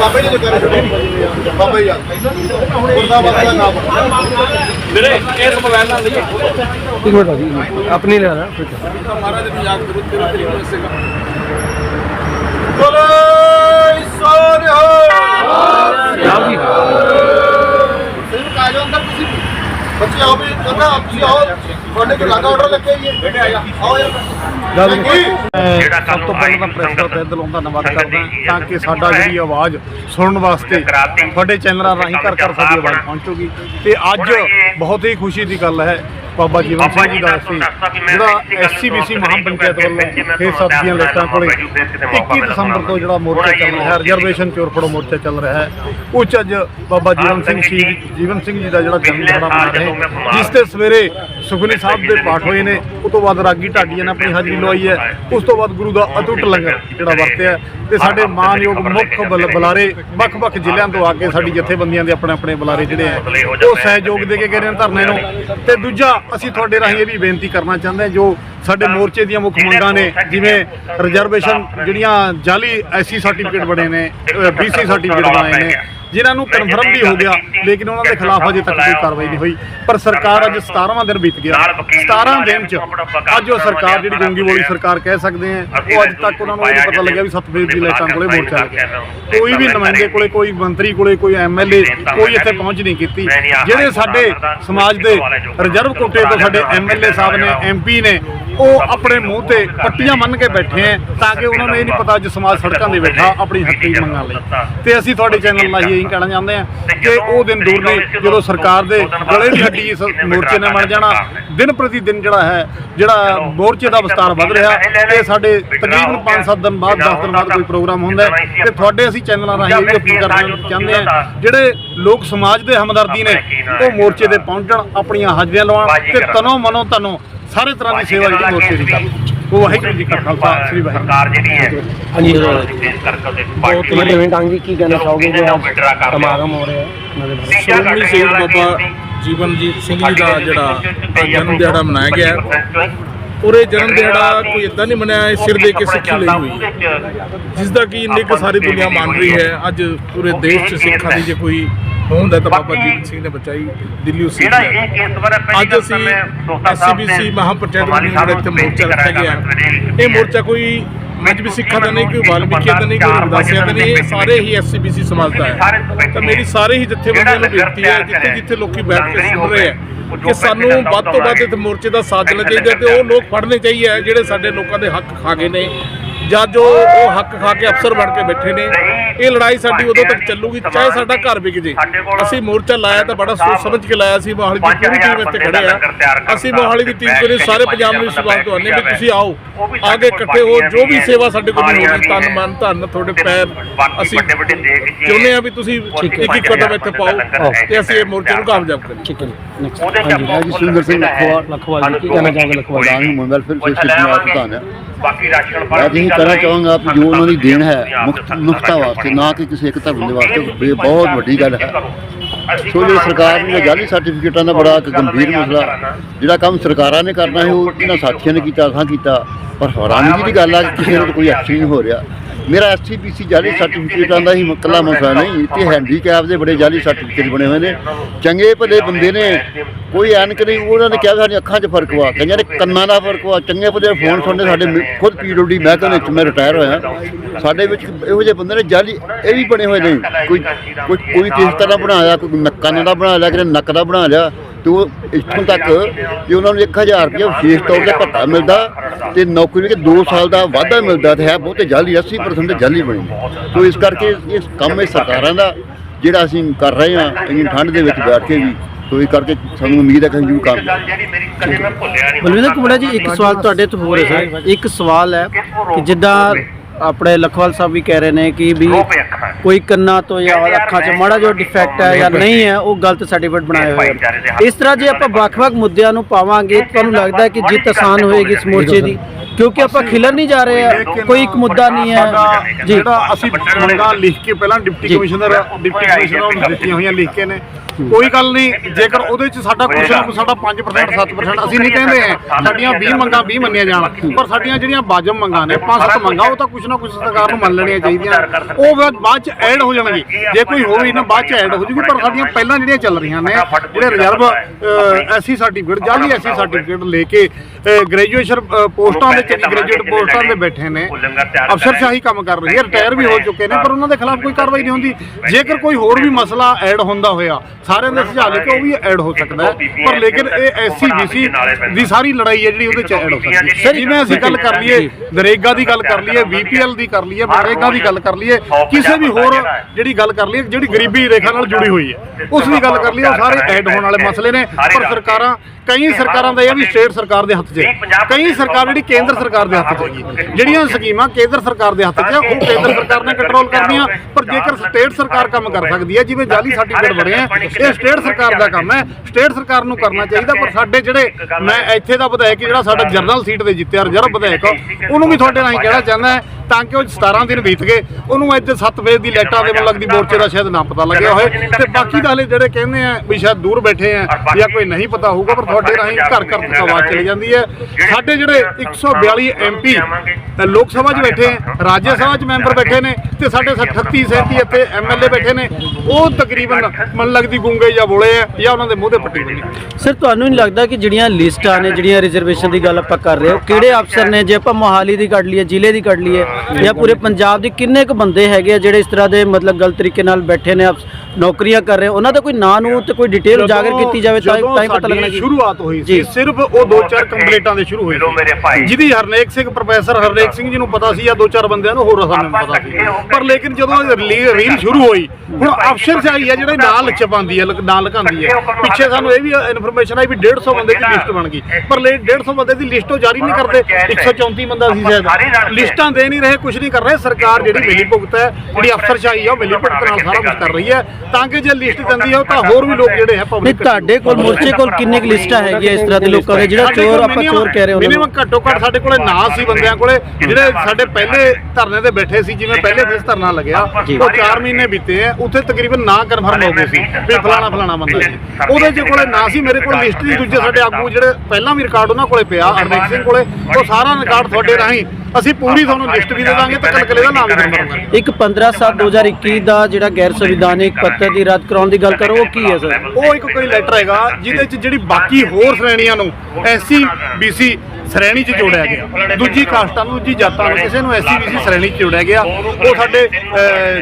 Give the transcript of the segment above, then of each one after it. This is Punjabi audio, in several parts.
ਬਾਬੇ ਜੀ ਦੇ ਕਰੇ ਬਾਬਾ ਜੀ ਮੁਰਦਾਬਾਦ ਦਾ ਨਾਮ। ਵੀਰੇ ਇਸ ਮੋਬਾਈਲ ਨਾਲ ਲਈਏ। ਇੱਕ ਮਿੰਟ ਭਾਜੀ ਆਪਣੀ ਲੈ ਰਹਾ ਫਿਰ ਮਹਾਰਾਜ ਦੀ ਯਾਦ ਕਰੋ ਤੇਰਾ ਤਰੀਕਾ ਇਸੇਗਾ ਬੋਲੇ ਸੋਨਿਓ ਰਾਮ ਜੀ। ਸਿਰ ਕਾ ਜੋ ਅੰਦਰ ਤੁਸੀਂ ਬੱਚੇ ਆਓ ਵੀ ਕਹਿੰਦਾ ਤੁਸੀਂ ਆਓ। ਤੁਹਾਡੇ ਕੋਲ ਲੱਗਾ ਆਰਡਰ ਲੱਗੇ ਹੀ ਹੈ ਬੇਟੇ ਆ ਜਾ। ਆਓ ਯਾਰ ਗੱਲ ਜਿਹੜਾ ਸਭ ਤੋਂ ਪਹਿਲਾਂ ਤਾਂ ਪ੍ਰੈਸ ਦਾ ਤਹਿ ਦਿਲੋਂ ਧੰਨਵਾਦ ਕਰਦੇ ਹਾਂ ਤਾਂ ਕਿ ਸਾਡਾ ਜਿਹੜੀ ਆਵਾਜ਼ ਸੁਣਨ ਵਾਸਤੇ ਤੁਹਾਡੇ ਚੈਨਲਾਂ ਰਾਹੀਂ ਘਰ ਘਰ ਸਾਡੀ ਆਵਾਜ਼ ਪਹੁੰਚੂਗੀ। ਤੇ ਅੱਜ ਬਹੁਤ ਹੀ ਖੁਸ਼ੀ ਦੀ ਗੱਲ ਹੈ ਬਾਬਾ ਜੀਵਨ ਸਿੰਘ ਜੀ ਦਾ ਅਸੀਂ ਜਿਹੜਾ ਐਸਸੀਬੀਸੀ ਮਹਾਂ ਪੰਚਾਇਤ ਵੱਲੋਂ ਸੱਤ ਦੀਆਂ ਲਾਈਟਾਂ ਕੋਲੇ 21 ਦਸੰਬਰ ਤੋਂ ਜਿਹੜਾ ਮੋਰਚਾ ਚੱਲ ਰਿਹਾ ਹੈ ਰਿਜ਼ਰਵੇਸ਼ਨ ਚੋਰ ਫੜੋ ਮੋਰਚਾ ਚੱਲ ਰਿਹਾ ਹੈ। ਉਹ 'ਚ ਅੱਜ ਬਾਬਾ ਜੀਵਨ ਸਿੰਘ ਜੀ। ਜੀਵਨ ਸਿੰਘ ਜੀ ਦਾ ਜਿਹੜਾ ਜਨਮ ਦਿਹਾੜਾ ਮਨਾ ਰਹੇ ਹਾਂ, ਜਿਸ ਤੇ ਸਵੇਰੇ ਸੁਖਨੀ ਸਾਹਿਬ ਦੇ ਪਾਠ ਹੋਏ ਨੇ ਉਸ ਤੋਂ ਬਾਅਦ ਰਾਗੀ ਢਾਡੀਆਂ ਨੇ ਆਪਣੀ ਹਾਜ਼ਰੀ ਲਵਾਈ ਹੈ, ਉਸ ਤੋਂ ਬਾਅਦ ਗੁਰੂ ਦਾ ਅਟੁੱਟ ਲੰਗਰ ਜਿਹੜਾ ਵਰਤਿਆ ਹੈ ਤੇ ਸਾਡੇ ਮਾਨਯੋਗ ਮੁੱਖ ਬੁਲ- ਬੁਲਾਰੇ, ਵੱਖ-ਵੱਖ ਜ਼ਿਲ੍ਹਿਆਂ ਤੋਂ ਆ ਕੇ ਸਾਡੀ ਜਥੇਬੰਦੀਆਂ ਦੇ ਆਪਣੇ ਆਪਣੇ ਬੁਲਾਰੇ ਜਿਹੜੇ ਆ ਉਹ ਸਹਿਯੋਗ ਦੇ ਕੇ ਗਏ ਨੇ ਧਰਨੇ ਨੂੰ। ਤੇ ਦੂਜਾ, ਅਸੀਂ ਤੁਹਾਡੇ ਰਾਹੀਂ ਇਹ ਵੀ ਬੇਨਤੀ ਕਰਨਾ ਚਾਹੁੰਦੇ ਹਾਂ ਜੋ ਸਾਡੇ ਮੋਰਚੇ ਦੀਆਂ ਮੁੱਖ ਮੰਗਾਂ ਨੇ, ਜਿਵੇਂ ਰਿਜ਼ਰਵੇਸ਼ਨ ਜਿਹੜੀਆਂ ਜਾਲੀ ਐਸਸੀ ਸਰਟੀਫਿਕੇਟ ਬਣੇ ਨੇ ਬੀਸੀ ਸਰਟੀਫਿਕੇਟ ਬਣਾਏ ਨੇ ਜਿਨ੍ਹਾਂ ਨੂੰ ਕਨਫਰਮ ਵੀ ਹੋ ਗਿਆ ਲੇਕਿਨ ਉਹਨਾਂ ਦੇ ਖਿਲਾਫ ਅਜੇ ਤੱਕ ਕੋਈ ਕਾਰਵਾਈ ਨਹੀਂ ਹੋਈ। ਪਰ ਸਰਕਾਰ ਅੱਜ 17ਵਾਂ ਦਿਨ ਬੀਤ ਗਿਆ। 17 ਦਿਨ ਚ ਅੱਜ ਉਹ ਸਰਕਾਰ ਜਿਹੜੀ ਗੰਗੀ ਬੋਲੀ ਸਰਕਾਰ ਕਹਿ ਸਕਦੇ ਆ ਉਹ ਅੱਜ ਤੱਕ ਉਹਨਾਂ ਨੂੰ ਇਹ ਪਤਾ ਲੱਗਿਆ ਵੀ ਸਤਵੇਦ ਦੀ ਲਾਈਟਾਂ ਕੋਲੇ ਮੋਰਚਾ ਲੱਗਿਆ ਕੋਈ ਵੀ ਨੁਮਾਇੰਦੇ ਕੋਲੇ ਕੋਈ ਮੰਤਰੀ ਕੋਲੇ ਕੋਈ ਐਮਐਲਏ ਕੋਈ ਇੱਥੇ ਪਹੁੰਚ ਨਹੀਂ ਕੀਤੀ। ਜਿਹੜੇ ਸਾਡੇ ਸਮਾਜ ਦੇ ਰਿਜ਼ਰਵ ਕੋਟੇ ਤੋਂ ਸਾਡੇ ਐਮਐਲਏ ਸਾਹਿਬ ਨੇ ਐਮਪੀ ਨੇ ਉਹ ਆਪਣੇ ਮੂੰਹ ਤੇ ਪੱਟੀਆਂ ਬੰਨ ਕੇ ਬੈਠੇ ਆ ਤਾਂ ਕਿ ਉਹਨਾਂ ਨੂੰ ਇਹ ਨਹੀਂ ਪਤਾ ਅੱਜ ਸਮਾਜ ਸੜਕਾਂ ਦੇ ਬੈਠਾ ਆਪਣੀ ਹੱਕੀ ਮੰਗਾਂ ਲਈ। ਤੇ ਅਸੀਂ ਤੁਹਾਡੇ ਚੈਨਲ ਰਾਹੀਂ ਇਹੀ ਕਹਿਣਾ ਚਾਹੁੰਦੇ ਆ ਕਿ ਉਹ ਦਿਨ ਦੂਰ ਨੇ ਜਦੋਂ ਸਰਕਾਰ ਦੇ ਗਲੇ ਦੀ ਹੱਡੀ ਇਸ ਮੋਰਚੇ ਨੇ ਬਣ ਜਾਣਾ ਦਿਨ ਪ੍ਰਤੀ ਦਿਨ ਜਿਹੜਾ ਹੈ ਜਿਹੜਾ ਮੋਰਚੇ ਦਾ ਵਿਸਤਾਰ ਵੱਧ ਰਿਹਾ ਤੇ ਸਾਡੇ ਤਕਰੀਬਨ 5-7 ਦਿਨ ਬਾਅਦ 10 ਦਿਨ ਬਾਅਦ ਕੋਈ ਪ੍ਰੋਗਰਾਮ ਹੁੰਦਾ ਤੇ ਤੁਹਾਡੇ ਅਸੀਂ ਚੈਨਲਾਂ ਰਾਹੀਂ ਇਹ ਵੀ ਅਪੀਲ ਕਰਨਾ ਚਾਹੁੰਦੇ ਆ ਜਿਹੜੇ ਲੋਕ ਸਮਾਜ ਦੇ ਹਮਦਰਦੀ ਨੇ ਉਹ ਮੋਰਚੇ ਤੇ ਪਹੁੰਚਣ ਆਪਣੀਆਂ ਹਾਜ਼ਰੀਆਂ ਲਵਾਉਣ ਤੇ ਤਨੋਂ ਮਨੋਂ ਤਨੋਂ ਸਾਰੇ ਤਰ੍ਹਾਂ ਦੀ ਸੇਵਾ ਜਿਹੜੀ ਮੋਰਚੇ ਦੀ ਕਰਨ। ਉਹ ਵਾਹਿਗੁਰੂ ਜੀ ਕਾ ਖਾਲਸਾ ਸ੍ਰੀ ਵਾਹਿਗੁਰੂ ਸਰਕਾਰ ਜਿਹੜੀ ਹੈ ਹਾਂਜੀ ਇਸ ਕਰਕੇ ਉਹਦੇ ਪਾਰਟੀ ਕਿਵੇਂ ਟਾਂਗ ਕੀ ਕਹਿਣਾ ਚਾਹੋਗੇ ਜੋ ਸਮਾਗਮ ਹੋ ਰਿਹਾ ਹੈ ਉਹਨਾਂ ਦੇ ਬਾਰੇ। ਸ਼੍ਰੋਮਣੀ ਬਾਬਾ ਜੀਵਨਜੀਤ ਸਿੰਘ ਜੀ ਦਾ ਜਿਹੜਾ ਜਨਮ ਦਿਹਾੜਾ ਮਨਾਇਆ ਗਿਆ ਹੈ। ਉਰੇ ਜਨਮ ਦਿਹਾੜਾ ਕੋਈ ਇਦਾਂ ਨਹੀਂ ਮਨਾਇਆ ਇਹ ਸਿਰ ਦੇ ਕੇ ਸਿੱਖੀ ਲਈ ਹੋਈ। ਜਿਸ ਦਾ ਕਿ ਇੰਨੀ ਕੁ ਸਾਰੀ ਦੁਨੀਆ ਮੰਨ ਰਹੀ ਹੈ। ਅੱਜ ਪੂਰੇ ਦੇਸ਼ 'ਚ ਸਿੱਖਾਂ ਦੀ ਜੇ ਕੋਈ ਹੋਂਦ ਹੈ ਤਾਂ ਬਾਬਾ ਜੀਵਨ ਸਿੰਘ ਨੇ ਬਚਾਈ ਦਿੱਲੀ ਉਸ ਜਿਹੜਾ ਇਹ ਕੇਸ ਬਾਰੇ ਅੱਜ ਅਸੀਂ ਐਸਸੀਬੀਸੀ ਮਹਾਪੰਚਾਇਤ ਵੱਲੋਂ ਜਿਹੜਾ ਇੱਥੇ ਮੋਰਚਾ ਰੱਖਿਆ ਗਿਆ। ਇਹ ਮੋਰਚਾ ਕੋਈ ਮਜਬੀ ਸਿੱਖਾਂ ਦਾ ਨਹੀਂ ਕੋਈ ਵਾਲਮੀਕੀ ਦਾ ਨਹੀਂ ਕੋਈ ਰਵਿਦਾਸੀਆਂ ਦਾ ਨਹੀਂ ਇਹ ਸਾਰੇ ਹੀ ਐਸਸੀਬੀਸੀ ਸਮਾਜ ਦਾ ਹੈ। ਤਾਂ ਮੇਰੀ ਸਾਰੇ ਹੀ ਜਥੇਬੰਦੀਆਂ ਨੂੰ ਬੇਨਤੀ ਹੈ ਜਿੱਥੇ ਜਿੱਥੇ ਲੋਕੀ ਬੈਠ ਕੇ ਸੁਣ ਰਹੇ ਆ ਕਿ ਸਾਨੂੰ ਵੱਧ ਤੋਂ ਵੱਧ ਇਸ ਮੋਰਚੇ ਦਾ ਸਾਥ ਦੇਣਾ ਚਾਹੀਦਾ ਤੇ ਉਹ ਲੋਕ ਫੜਨੇ ਚਾਹੀਏ ਜਿਹੜੇ ਸਾਡੇ ਲੋਕਾਂ ਦੇ ਹੱਕ ਖਾ ਗਏ ਨੇ। ਜਾਂ ਜੋ ਉਹ ਹੱਕ ਖਾ ਕੇ ਅਫਸਰ ਬਣ ਕੇ ਬੈਠੇ ਨੇ ਇਹ ਲੜਾਈ ਸਾਡੀ ਉਦੋਂ ਤੱਕ ਚੱਲੂਗੀ ਚਾਹੇ ਸਾਡਾ ਘਰ ਵਿਕ ਜੇ। ਅਸੀਂ ਮੋਰਚਾ ਲਾਇਆ ਤਾਂ ਬੜਾ ਸੋਚ ਸਮਝ ਕੇ ਲਾਇਆ ਸੀ ਮੋਹਾਲੀ ਦੀ ਪੂਰੀ ਟੀਮ ਇੱਥੇ ਖੜੇ ਆ। ਅਸੀਂ ਮੋਹਾਲੀ ਦੀ ਟੀਮ ਕੋਲ ਸਾਰੇ ਪੰਜਾਬ ਨੂੰ ਸਵਾਲ ਤੁਹਾਨੇ ਵੀ ਤੁਸੀਂ ਆਓ ਆਗੇ ਇਕੱਠੇ ਹੋ ਜੋ ਵੀ ਸੇਵਾ ਸਾਡੇ ਕੋਲ ਹੋਣੀ ਤਨ ਮਨ ਧਨ ਤੁਹਾਡੇ ਪੈਰ ਅਸੀਂ ਚਾਹੁੰਦੇ ਆ ਵੀ ਤੁਸੀਂ ਇੱਕ ਇੱਕ ਕਦਮ ਇੱਥੇ ਪਾਓ ਤੇ ਅਸੀਂ ਇਹ ਮੋਰਚੇ ਨੂੰ ਕਾਮਯਾਬ ਕਰੀਏ। ਠੀਕ ਹੈ ਜੀ ਨੈਕਸਟ ਉਹਦੇ ਚ ਹਾਂਜੀ ਆਪਾਂ ਜੀ ਸੁੰਦਰ ਸਿੰਘ ਲਖਵਾਲ ਲਖਵਾਲ ਜੀ ਕੀ ਕਹਿਣਾ ਚਾਹੋਗੇ ਲਖਵਾਲ ਜੀ? ਪ੍ਰਧਾਨ ਮੰਡਲ ਫਿਰ ਸੋਸ਼ਲ ਸਮਾਜ ਪ੍ਰਧਾਨ ਹੈ ਬਾਕੀ ਰਾਸ਼ਨ ਮੈਂ ਤਾਂ ਇਹ ਕਹਿਣਾ ਚਾਹਾਂਗਾ ਕਿ ਜੋ ਉਹਨਾਂ ਦੀ ਦੇਣ ਹੈ ਮੁਕਤ ਵਾਸਤੇ ਨਾ ਕਿ ਕਿਸੇ ਇੱਕ ਧਰਮ ਦੇ ਵਾਸਤੇ ਇਹ ਬਹੁਤ ਵੱਡੀ ਗੱਲ ਹੈ। ਸੋ ਜੇ ਸਰਕਾਰ ਨੇ ਜਾਲੀ ਸਰਟੀਫਿਕੇਟਾਂ ਦਾ ਬੜਾ ਇੱਕ ਗੰਭੀਰ ਮਸਲਾ ਜਿਹੜਾ ਕੰਮ ਸਰਕਾਰਾਂ ਨੇ ਕਰਨਾ ਹੈ ਉਹ ਇਹਨਾਂ ਸਾਥੀਆਂ ਨੇ ਕੀਤਾ ਅਸਾਂ ਕੀਤਾ ਪਰ ਹੈਰਾਨਗੀ ਦੀ ਗੱਲ ਆ ਕਿ ਕਿਸੇ ਨੂੰ ਕੋਈ ਐਕਸ਼ਨ ਨਹੀਂ ਹੋ ਰਿਹਾ। ਮੇਰਾ ਐਸਸੀਪੀਸੀ ਜਾਲੀ ਸਰਟੀਫਿਕੇਟਾਂ ਦਾ ਹੀ ਇਕੱਲਾ ਮਸਲਾ ਨਹੀਂ ਤੇ ਹੈਂਡੀਕੈਪ ਦੇ ਬੜੇ ਜਾਲੀ ਸਰਟੀਫਿਕੇਟ ਬਣੇ ਹੋਏ ਨੇ। ਚੰਗੇ ਭਲੇ ਬੰਦੇ ਨੇ, ਕੋਈ ਐਨਕ ਨਹੀਂ, ਉਹਨਾਂ ਨੇ ਕਿਹਾ ਵੀ ਸਾਡੀਆਂ ਅੱਖਾਂ 'ਚ ਫ਼ਰਕ ਵਾ। ਕਈਆਂ ਨੇ ਕੰਨਾਂ ਦਾ ਫ਼ਰਕ ਵਾ, ਚੰਗੇ ਭਲੇ ਫੋਨ ਸੁਣਦੇ ਸਾਡੇ ਖੁਦ ਖੁਦ ਪੀਡਬਲਯੂ ਮਹਿਕਮੇ ਵਿੱਚ ਮੈਂ ਰਿਟਾਇਰ ਹੋਇਆ। ਸਾਡੇ ਵਿੱਚ ਇਹੋ ਜਿਹੇ ਬੰਦੇ ਨੇ ਜਾਲੀ, ਇਹ ਵੀ ਬਣੇ ਹੋਏ ਨੇ। ਕੋਈ ਕੋਈ ਕੋਈ ਕਿਸ ਤਰ੍ਹਾਂ ਬਣਾ ਲਿਆ ਕੋਈ ਨੱਕ- ਕੰਨ ਦਾ ਬਣਾ ਲਿਆ ਕਿਤੇ ਨੱਕ ਦਾ ਬਣਾ ਲਿਆ। ਤੇ ਉਹ ਇੱਥੋਂ ਤੱਕ ਕਿ ਉਹਨਾਂ ਨੂੰ 1000 ਰੁਪਏ ਵਿਸ਼ੇਸ਼ ਤੌਰ ਤੇ ਭੱਤਾ ਮਿਲਦਾ ਤੇ ਨੌਕਰੀ ਦੇ 2 ਸਾਲ ਦਾ ਵਾਧਾ ਮਿਲਦਾ ਤੇ ਹੈ ਬਹੁਤੇ ਜਲਦੀ 80% ਜਲਦੀ ਬਣੀ। ਸੋ ਇਸ ਕਰਕੇ ਇਸ ਕੰਮ ਇਹ ਸਰਕਾਰਾਂ ਦਾ ਜਿਹੜਾ ਅਸੀਂ ਕਰ ਰਹੇ ਹਾਂ ਇੰਨੀ ਠੰਡ ਦੇ ਵਿੱਚ ਬੈਠ ਕੇ ਵੀ, ਸੋ ਇਸ ਕਰਕੇ ਸਾਨੂੰ ਉਮੀਦ ਹੈ ਕਿ ਅਸੀਂ ਜ਼ਰੂਰ ਕੰਮ ਬਲਵਿੰਦਰ ਕੁਮੜਾ ਜੀ, ਇੱਕ ਸਵਾਲ ਤੁਹਾਡੇ ਤੋਂ ਹੋ ਰਿਹਾ ਸਰ ਇੱਕ ਸਵਾਲ ਹੈ ਕਿ ਜਿੱਦਾਂ ਆਪਣੇ ਲਖਵਾਲ ਸਾਹਿਬ ਵੀ ਕਹਿ ਰਹੇ ਨੇ ਕਿ ਵੀ ਕੋਈ ਕੰਨਾਂ ਤੋਂ ਜਾਂ ਅੱਖਾਂ 'ਚ ਮਾੜਾ ਜੋ ਡਿਫੈਕਟ ਹੈ ਜਾਂ ਨਹੀਂ ਹੈ ਉਹ ਗਲਤ ਸਰਟੀਫਿਕੇਟ ਬਣਾਏ ਹੋਏ ਇਸ ਤਰ੍ਹਾਂ ਜੇ ਆਪਾਂ ਵੱਖ-ਵੱਖ ਮੁੱਦਿਆਂ ਨੂੰ ਪਾਵਾਂਗੇ ਤੁਹਾਨੂੰ ਲੱਗਦਾ ਕਿ ਜਿੱਤ ਆਸਾਨ ਹੋਏਗੀ ਇਸ ਮੋਰਚੇ ਦੀ? ਕਿਉਂਕਿ ਆਪਾਂ ਖਿਲਰ ਨਹੀਂ ਜਾ ਰਹੇ ਆ ਕੋਈ ਇੱਕ ਮੁੱਦਾ ਨਹੀਂ ਹੈ। ਜੀ। ਜਿਹੜਾ ਅਸੀਂ ਮੰਗਾਂ ਲਿਖ ਕੇ ਪਹਿਲਾਂ ਡਿਪਟੀ। ਕਮਿਸ਼ਨਰ ਡਿਪਟੀ ਕਮਿਸ਼ਨਰ ਨੂੰ ਦਿੱਤੀਆਂ ਹੋਈਆਂ ਲਿਖ ਕੇ ਨੇ। ਕੋਈ ਗੱਲ ਨਹੀਂ ਜੇਕਰ ਉਹਦੇ ਚ ਸਾਡਾ ਕੁਛ ਨਾ ਸਾਡਾ 5% 7% ਅਸੀਂ ਨਹੀਂ ਕਹਿੰਦੇ ਆ ਸਾਡੀਆਂ 20 ਮੰਗਾਂ 20 ਮੰਨੀਆਂ ਜਾਣ। ਪਰ ਸਾਡੀਆਂ ਜਿਹੜੀਆਂ ਬਾਜਮ ਮੰਗਾਂ ਨੇ 5-7 ਮੰਗਾਂ ਉਹ ਤਾਂ ਕੁਛ ਨਾ ਕੁਛ ਸਰਕਾਰ ਨੂੰ ਮੰਨ ਲੈਣੀਆਂ ਚਾਹੀਦੀਆਂ। ਉਹ ਬਾਅਦ ਬਾਅਦ ਚ ਐਡ ਹੋ ਜਾਣਗੇ। ਜੇ ਕੋਈ ਹੋਵੇ ਨਾ ਬਾਅਦ ਚ ਐਡ ਹੋ ਜੂਗੀ ਪਰ ਸਾਡੀਆਂ ਪਹਿਲਾਂ ਜਿਹੜੀਆਂ ਚੱਲ ਰਹੀਆਂ ਨੇ ਜਿਹੜੇ ਰਿਜ਼ਰਵ ਐਸਸੀ ਸਰਟੀਫਿਕੇਟ ਜਾਲੀ ਐਸਸੀ ਸਰਟੀਫਿਕੇਟ ਲੈ ਕੇ ਗ੍ਰੈਜੂਏਸ਼ਨ ਪੋਸਟਾਂ ਦੇ ਚੰਗੀ ਗ੍ਰੈਜੂਏਟ ਪੋਸਟਾਂ ਦੇ ਬੈਠੇ ਨੇ। ਅਫਸਰਸ਼ਾਹੀ ਕੰਮ ਕਰ ਰਹੀ ਹੈ ਰਿਟਾਇਰ ਵੀ ਹੋ ਚੁੱਕੇ ਨੇ ਪਰ ਉਹਨਾਂ ਦੇ ਖਿਲਾਫ ਕੋਈ ਕਾਰਵਾਈ ਨਹੀਂ ਹੁੰਦੀ। ਜੇਕਰ ਕੋਈ ਹੋਰ ਵੀ ਮਸਲਾ ਐਡ ਹੁੰਦਾ ਹੋਇਆ ਸਾਰਿਆਂ ਦੇ ਸੁਝਾਅ ਲੈ ਕੇ ਉਹ ਵੀ ਐਡ ਹੋ ਸਕਦਾ ਹੈ। ਪਰ ਲੇਕਿਨ ਇਹ ਐਸਸੀ ਬੀਸੀ ਦੀ ਸਾਰੀ ਲੜਾਈ ਹੈ ਜਿਹੜੀ ਉਹਦੇ ਚ ਐਡ ਹੋ ਸਕਦੀ ਹੈ। ਜਿਵੇਂ ਅਸੀਂ ਗੱਲ ਕਰ ਲਈਏ ਨਰੇਗਾ ਦੀ ਗੱਲ ਕਰ ਲਈਏ ਵੀਪੀਐਲ ਦੀ ਕਰ ਲਈਏ ਨਰੇਗਾ ਦੀ ਗੱਲ ਕਰ ਲਈਏ ਕਿਸੇ ਵੀ ਹੋਰ ਜਿਹੜੀ ਗੱਲ ਕਰ ਲਈਏ ਜਿਹੜੀ ਗਰੀਬੀ ਰੇਖਾ ਨਾਲ ਜੁੜੀ ਹੋਈ ਹੈ। ਉਸ ਦੀ ਗੱਲ ਕਰ ਲਈਏ ਉਹ ਸਾਰੇ ਐਡ ਹੋਣ ਵਾਲੇ ਮਸਲੇ ਨੇ। ਪਰ ਸਰਕਾਰਾਂ ਕਈ ਸਰਕਾਰਾਂ ਦਾ ਇਹ ਵੀ ਸਟੇਟ ਸਰਕਾਰ ਦੇ ਹੱਥ 'ਚ ਹੈ। ਕਈ ਸਰਕਾਰ ਜਿਹੜੀ ਕੇਂਦਰ ਸਰਕਾਰ ਦੇ ਹੱਥ 'ਚ। ਹੈਗੀ ਜਿਹੜੀਆਂ ਸਕੀਮਾਂ ਕੇਂਦਰ ਸਰਕਾਰ ਦੇ ਹੱਥ 'ਚ ਹੈ ਉਹ ਕੇਂਦਰ ਸਰਕਾਰ ਨੇ ਕੰਟਰੋਲ ਕਰਨੀਆਂ। ਪਰ ਜੇਕਰ ਸਟੇਟ ਸਰਕਾਰ ਕੰਮ ਕਰ ਸਕਦੀ ਹੈ, ਜਿਵੇਂ ਜਾਲੀ ਸਰਟੀਫਿਕੇਟ ਬਣੇ ਆ, ਇਹ ਸਟੇਟ ਸਰਕਾਰ ਦਾ ਕੰਮ ਹੈ। ਸਟੇਟ ਸਰਕਾਰ ਨੂੰ ਕਰਨਾ ਚਾਹੀਦਾ, ਪਰ ਸਾਡੇ ਜਿਹੜੇ ਮੈਂ ਇੱਥੇ ਦਾ ਵਿਧਾਇਕ ਜਿਹੜਾ ਸਾਡਾ ਜਰਨਲ ਸੀਟ ਤੇ ਜਿੱਤਿਆ, ਰਿਜ਼ਰਵ ਵਿਧਾਇਕ, ਉਹਨੂੰ ਵੀ ਤੁਹਾਡੇ ਰਾਹੀਂ ਕਹਿਣਾ ਚਾਹੁੰਦਾ ਹੈ, ਤਾਂ ਕਿ ਉਹ 17 ਦਿਨ ਬੀਤ ਗਏ। ਉਹਨੂੰ ਅੱਜ 7 ਵਜੇ ਦੀ ਲਾਈਟਾਂ ਦੇ ਮਤਲਬ ਲੱਗਦੀ ਮੋਰਚੇ ਦਾ ਸ਼ਾਇਦ ਨਾ ਪਤਾ ਲੱਗਿਆ ਹੋਵੇ। ਤੇ ਬਾਕੀ ਦਾ ਹਲੇ ਜਿਹੜੇ ਕਹਿੰਦੇ ਆ ਵੀ ਸ਼ਾਇਦ ਦੂਰ ਬੈਠੇ ਆ ਜਾਂ ਕੋਈ ਨਹੀਂ ਪਤਾ ਹੋਊਗਾ, ਪਰ ਤੁਹਾਡੇ ਰਾਹੀਂ ਘਰ ਘਰ ਤੱਕ ਆਵਾਜ਼ ਚਲੀ ਜਾਂਦੀ ਹੈ। ਸਾਡੇ ਜਿਹੜੇ 142 ਐਮਪੀ ਲੋਕ ਸਭਾ 'ਚ ਬੈਠੇ ਆ ਰਾਜ ਸਭਾ 'ਚ ਮੈਂਬਰ ਬੈਠੇ ਨੇ ਤੇ ਸਾਡੇ 38 37 ਇੱਥੇ ਐਮਐਲਏ ਬੈਠੇ ਨੇ। ਉਹ ਤਕਰੀਬਨ ਮਨ ਲੱਗਦੀ ਗੁੰਗੇ ਜਾਂ ਬੋਲੇ ਆ ਜਾਂ ਉਹਨਾਂ ਦੇ ਮੂੰਹ ਤੇ ਪੱਟੀ ਸਰ ਤੁਹਾਨੂੰ ਨਹੀਂ ਲੱਗਦਾ ਕਿ ਜਿਹੜੀਆਂ ਲਿਸਟਾਂ ਨੇ ਜਿਹੜੀਆਂ ਰਿਜ਼ਰਵੇਸ਼ਨ ਦੀ ਗੱਲ ਆਪਾਂ ਕਰ ਰਹੇ ਹਾਂ ਕਿਹੜੇ ਅਫਸਰ ਨੇ? ਜੇ ਆਪਾਂ ਮੋਹਾਲੀ ਦੀ ਕੱਢ ਲਈਏ ਜ਼ਿਲ੍ਹੇ ਦੀ ਕੱਢ ਲਈਏ ਜਾਂ ਪੂਰੇ ਪੰਜਾਬ ਦੀ ਕਿੰਨੇ ਕੁ ਬੰਦੇ ਹੈਗੇ ਆ ਜਿਹੜੇ ਇਸ ਤਰ੍ਹਾਂ ਦੇ ਮਤਲਬ ਗਲਤ ਤਰੀਕੇ ਨਾਲ ਬੈਠੇ ਨੇ ਨੌਕਰੀਆਂ ਕਰ ਰਹੇ? ਉਹਨਾਂ ਦਾ ਕੋਈ ਨਾਂ ਨੂੰ ਤੇ ਕੋਈ ਡਿਟੇਲ ਉਜਾਗਰ ਕੀਤੀ ਜਾਵੇ ਤਾਂ ਹੀ ਪਤਾ ਲੱਗਣਾ ਸ਼ੁਰੂਆਤ ਹੋਈ। ਸੀ ਸਿਰਫ ਉਹ ਦੋ ਚਾਰ ਕੰਪਲੀਟਾਂ ਦੇ ਸ਼ੁਰੂ ਹੋਏ। ਜਿਹਦੀ ਹਰਨੇਕ ਸਿੰਘ ਪ੍ਰੋਫੈਸਰ ਹਰਨੇਕ ਸਿੰਘ ਜੀ ਨੂੰ ਪਤਾ ਸੀ ਜਾਂ ਦੋ ਚਾਰ ਬੰਦਿਆਂ ਨੂੰ ਹੋਰ ਸਾਨੂੰ ਨਹੀਂ ਪਤਾ ਸੀ। ਪਰ ਲੇਕਿਨ ਜਦੋਂ ਇਹ ਰੀਲ ਸ਼ੁਰੂ ਹੋਈ ਹੁਣ ਅਫਸਰ ਚਾਹੀ ਹੈ ਜਿਹੜੇ ਨਾਲ ਲਚਪਾਉਂਦੀ ਹੈ ਨਾਲ ਲਕਾਉਂਦੀ ਹੈ ਪਿੱਛੇ ਸਾਨੂੰ ਇਹ ਵੀ ਇਨਫੋਰਮੇਸ਼ਨ ਆਈ ਵੀ 150 ਬੰਦੇ ਦੀ ਲਿਸਟ ਬਣ ਗਈ। ਪਰ ਲੈ 150 ਬੰਦੇ ਦੀ ਲਿਸਟ ਉਹ ਜਾਰੀ ਨਹੀਂ ਕਰਦੇ। 134 ਬੰਦਾ ਸੀ ਸ਼ਾਇਦ। ਲਿਸਟਾਂ ਦੇ ਨਹੀਂ ਰਹੇ ਕੁਝ ਨਹੀਂ ਕਰ ਰਹੇ। ਸਰਕਾਰ ਜਿਹੜੀ ਮਿਲੀ ਭੁਗਤ ਹੈ ਜਿਹੜੀ ਅਫਸਰਸ਼ਾਹੀ ਹੈ ਉਹ ਮਿਲੀ ਭੁਗਤ ਨਾਲ ਸਾਰਾ ਕੁਝ ਕਰ ਰਹੀ ਹੈ। ਤਾਂ ਕਿ ਜੇ ਲਿਸਟ ਦਿੰਦੀ ਹੈ ਉਹ ਤਾਂ ਹੋਰ ਵੀ ਲੋਕ ਜਿਹੜੇ ਹੈ ਨਹੀਂ ਪਬਲਿਕ ਤੁਹਾਡੇ ਕੋਲ ਮੋਰਚੇ ਕੋਲ ਕਿੰਨੇ ਕੁ ਲਿਸਟਾਂ ਹੈਗੀਆਂ ਇਸ ਤਰ੍ਹਾਂ ਦੇ ਲੋਕਾਂ ਦੇ ਜਿਹੜਾ ਚੋਰ ਆਪਾਂ ਚੋਰ ਕਹਿ ਰਹੇ ਉਹਨਾਂ ਮਿਨੀਮਮ ਘੱਟੋ ਘੱਟ ਸਾਡੇ ਕੋਲੇ ਨਾਂ ਸੀ ਬੰਦਿਆਂ ਕੋਲੇ ਜਿਹੜੇ ਸਾਡੇ ਪਹਿਲੇ ਧਰਨੇ ਤੇ ਬੈਠੇ ਸੀ ਜਿਵੇਂ ਪਹਿਲੇ ਫੇਸ ਧਰਨਾ ਲੱਗਿਆ ਜੀ। ਉਹ 4 ਮਹੀਨੇ ਬੀਤੇ ਆ ਉੱਥੇ ਤਕਰੀਬਨ ਨਾਂ ਕਨਫਰਮ ਹੋ ਗਏ ਸੀ ਵੀ ਫਲਾਣਾ ਫਲਾਣਾ ਬੰਦਾ ਸੀ ਉਹਦੇ ਚ ਕੋਲੇ ਨਾਂ ਸੀ ਮੇਰੇ ਕੋਲ ਲਿਸਟ ਦੀ ਦੂਜੇ ਸਾਡੇ ਆਗੂ ਜਿਹੜੇ ਪਹਿਲਾਂ ਵੀ ਰਿਕਾਰਡ ਉਹਨਾਂ ਕੋਲੇ ਪਿਆ ਹਰਨੇਕ ਸਿੰਘ ਕੋਲੇ ਉਹ ਸਾਰਾ ਰਿਕਾਰਡ ਤੁਹਾਡੇ ਰਾਹੀਂ ਅਸੀਂ ਪੂਰੀ ਤੁਹਾਨੂੰ ਲਿਸਟ ਵੀ ਦੇ ਦਾਂਗੇ ਤੇ ਕਲਕਲੇ ਦਾ ਨਾਮ ਵੀ ਕਰਾਂਗੇ ਇੱਕ 15 7 2021 ਦਾ ਜਿਹੜਾ ਗੈਰ ਸੰਵਿਧਾਨਿਕ ਪੱਤਰ ਦੀ ਰੱਦ ਕਰਾਉਣ ਦੀ ਗੱਲ ਕਰੋ ਉਹ ਕੀ ਹੈ ਸਰ ਉਹ ਇੱਕ ਕੋਈ ਲੈਟਰ ਹੈਗਾ ਜਿਹਦੇ ਚ ਜਿਹੜੀ ਬਾਕੀ ਹੋਰ ਸ਼੍ਰੇਣੀਆਂ ਨੂੰ ਐਸਸੀ ਬੀਸੀ ਸ਼੍ਰੇਣੀ ਚ ਜੋੜਿਆ ਗਿਆ। ਦੂਜੀ ਕਾਸਟਾਂ ਨੂੰ ਦੂਜੀ ਜਾਤਾਂ ਨੂੰ ਕਿਸੇ ਨੂੰ ਐਸਸੀ ਬੀਸੀ ਸ਼੍ਰੇਣੀ ਚ ਜੋੜਿਆ ਗਿਆ। ਉਹ ਸਾਡੇ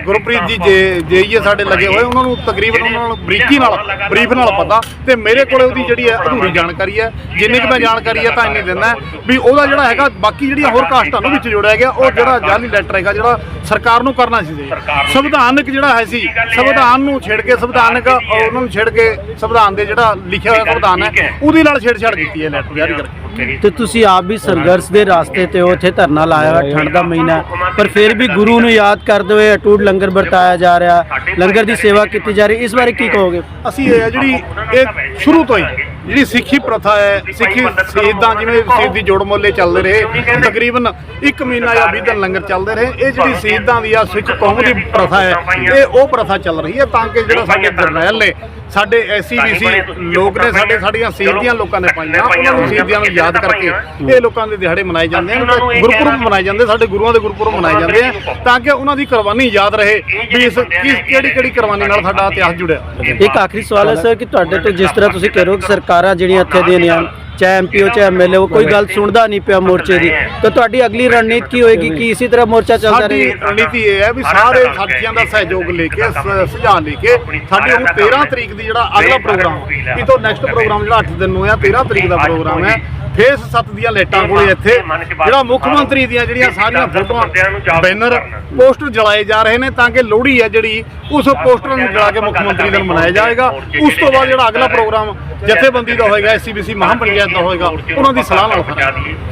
ਗੁਰਪ੍ਰੀਤ ਜੀ ਜੇ ਜੇਈਏ ਸਾਡੇ ਲੱਗੇ ਹੋਏ, ਉਹਨਾਂ ਨੂੰ ਤਕਰੀਬਨ ਉਹਨਾਂ ਨੂੰ ਬਰੀਕੀ ਨਾਲ, ਬਰੀਫ ਨਾਲ ਪਤਾ। ਤੇ ਮੇਰੇ ਕੋਲੇ ਉਹਦੀ ਜਿਹੜੀ ਹੈ ਅਧੂਰੀ ਜਾਣਕਾਰੀ ਹੈ। ਜਿੰਨੀ ਕੁ ਮੈਂ ਜਾਣਕਾਰੀ ਹੈ ਤਾਂ ਇੰਨੀ ਦਿੰਦਾ ਵੀ ਉਹਦਾ ਜਿਹੜਾ ਹੈਗਾ, ਬਾਕੀ ਜਿਹੜੀਆਂ ਹੋਰ ਕਾਸਟਾਂ ਨੂੰ ਵਿੱਚ ਜੋੜਿਆ ਗਿਆ, ਉਹ ਜਿਹੜਾ ਜਾਲੀ ਲੈਟਰ ਹੈਗਾ, ਜਿਹੜਾ ਸਰਕਾਰ ਨੂੰ ਕਰਨਾ ਸੀ ਸੰਵਿਧਾਨਕ ਜਿਹੜਾ ਹੈ ਸੀ, ਸੰਵਿਧਾਨ ਨੂੰ ਛੇੜ ਕੇ, ਸੰਵਿਧਾਨਕ, ਉਹਨਾਂ ਨੂੰ ਛੇੜ ਕੇ ਸੰਵਿਧਾਨ ਦੇ ਜਿਹੜਾ ਲਿਖਿਆ ਹੋਇਆ ਸੰਵਿਧਾਨ ਹੈ, ਉਹਦੇ ਨਾਲ ਛੇੜਛਾੜ ਕੀਤੀ ਹੈ ਲੈਟਰ ਜਾਰੀ ਕਰਕੇ। ਤੇ ਤੁਸੀਂ ਆਪ ਵੀ ਸੰਘਰਸ਼ ਦੇ ਰਾਸਤੇ ਤੇ ਹੋ ਇੱਥੇ ਧਰਨਾ ਲਾਇਆ ਹੋਇਆ ਠੰਡ ਦਾ ਮਹੀਨਾ। ਪਰ ਫਿਰ ਵੀ ਗੁਰੂ ਨੂੰ ਯਾਦ ਕਰਦੇ ਹੋਏ ਅਟੂਟ ਲੰਗਰ ਵਰਤਾਇਆ ਜਾ ਰਿਹਾ ਲੰਗਰ ਦੀ ਸੇਵਾ ਕੀਤੀ ਜਾ ਰਹੀ। ਇਸ ਬਾਰੇ ਕੀ ਕਹੋਗੇ? ਅਸੀਂ ਇਹ ਹੈ ਜਿਹੜੀ ਇਹ ਸ਼ੁਰੂ ਤੋਂ ਹੀ ਜਿਹੜੀ ਸਿੱਖੀ ਪ੍ਰਥਾ ਹੈ ਸਿੱਖੀ ਸ਼ਹੀਦਾਂ ਜਿਵੇਂ ਸ਼ਹੀਦੀ ਜੋੜ ਮੋਲੇ ਚੱਲਦੇ ਰਹੇ ਤਕਰੀਬਨ 1 ਮਹੀਨਾ ਜਾਂ 20 ਦਿਨ ਲੰਗਰ ਚੱਲਦੇ ਰਹੇ। ਇਹ ਜਿਹੜੀ ਸ਼ਹੀਦਾਂ ਦੀ ਆ ਸਿੱਖ ਕੌਮ ਦੀ ਪ੍ਰਥਾ ਹੈ ਇਹ ਉਹ ਪ੍ਰਥਾ ਚੱਲ ਰਹੀ ਹੈ ਤਾਂ ਕਿ ਜਿਹੜਾ ਸਾਡੇ ਜਰਨੈਲ ਨੇ ਸਾਡੇ ਐਸਸੀ ਬੀਸੀ ਲੋਕ ਨੇ ਸਾਡੇ ਸਾਡੀਆਂ ਸ਼ਹੀਦੀਆਂ ਲੋਕਾਂ ਨੇ ਪਾਈਆਂ ਉਹਨਾਂ ਨੂੰ ਸ਼ਹੀਦੀਆਂ ਨੂੰ ਯਾਦ ਕਰਕੇ ਇਹ ਲੋਕਾਂ ਦੇ ਦਿਹਾੜੇ ਮਨਾਏ ਜਾਂਦੇ ਤੇ ਗੁਰਪੁਰਬ ਮਨਾਏ ਜਾਂਦੇ ਸਾਡੇ ਗੁਰੂਆਂ ਦੇ ਗੁਰਪੁਰਬ ਮਨਾਏ ਜਾਂਦੇ ਆ ਤਾਂ ਕਿ ਉਹਨਾਂ ਦੀ ਕੁਰਬਾਨੀ ਯਾਦ ਰਹੇ ਵੀ ਇਸ ਕਿਸ ਕਿਹੜੀ ਕਿਹੜੀ ਕੁਰਬਾਨੀ ਨਾਲ ਸਾਡਾ ਇਤਿਹਾਸ ਜੁੜਿਆ। ਇੱਕ ਆਖਰੀ ਸਵਾਲ ਹੈ ਸਰ ਕਿ ਤੁਹਾਡੇ ਤੋਂ ਜਿਸ ਤਰ੍ਹਾਂ ਤੁਸੀਂ ਕਹਿ ਰਹੇ ਹੋ ਕਿ ਸਰਕਾਰਾਂ ਜਿਹੜੀਆਂ ਇੱਥੇ ਦੀਆਂ ਨੇ ਚਾਹੇ ਐਮਪੀ ਹੋ ਚਾਹੇ ਐਮਐਲਏ ਹੋ ਕੋਈ ਗੱਲ ਸੁਣਦਾ ਨਹੀਂ ਪਿਆ ਮੋਰਚੇ ਦੀ। ਤਾਂ ਤੁਹਾਡੀ ਅਗਲੀ ਰਣਨੀਤੀ ਕੀ ਹੋਏਗੀ? ਕਿ ਇਸੇ ਤਰ੍ਹਾਂ ਮੋਰਚਾ ਚੱਲਦਾ ਸਾਡੀ ਰਹੇਗਾ? ਰਣਨੀਤੀ ਇਹ ਹੈ ਵੀ ਸਾਰੇ ਸਾਥੀਆਂ ਦਾ ਸਹਿਯੋਗ ਲੈ ਕੇ ਸੁਝਾਅ ਲੈ ਕੇ ਸਾਡੇ ਹੁਣ 13 ਤਰੀਕ ਦੀ ਜਿਹੜਾ ਅਗਲਾ ਪ੍ਰੋਗਰਾਮ ਇਹ ਤੋਂ ਨੈਕਸਟ ਪ੍ਰੋਗਰਾਮ ਜਿਹੜਾ 8 ਦਿਨ ਨੂੰ ਹੈ 13 ਤਰੀਕ ਦਾ ਪ੍ਰੋਗਰਾਮ ਹੈ। ਫੇਸ 7 ਦੀਆਂ ਲਾਈਟਾਂ ਕੋਲੇ ਇੱਥੇ ਜਿਹੜਾ ਮੁੱਖ ਮੰਤਰੀ ਦੀਆਂ ਜਿਹੜੀਆਂ ਸਾਰੀਆਂ ਫੋਟੋਆਂ ਬੈਨਰ ਪੋਸਟਰ ਜਲਾਏ ਜਾ ਰਹੇ ਨੇ ਤਾਂ ਕਿ ਲੋਹੜੀ ਹੈ ਜਿਹੜੀ ਉਸ ਪੋਸਟਰ ਨੂੰ ਜਲਾ ਕੇ ਮੁੱਖ ਮੰਤਰੀ ਦਿਨ ਮਨਾਇਆ ਜਾਏਗਾ। ਉਸ ਤੋਂ ਬਾਅਦ ਜਿਹੜਾ ਅਗਲਾ ਪ੍ਰੋਗਰਾਮ ਜਥੇਬੰਦੀ ਦਾ ਹੋਏਗਾ ਐਸਸੀਬੀਸੀ ਮਹਾਪੰਚਾਇਤ ਦਾ ਹੋਏਗਾ ਉਹਨਾਂ ਦੀ ਸਲਾਹ ਨਾਲ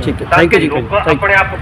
ਠੀਕ ਹੈ thank you ji thank you ਆਪਣੇ ਆਪ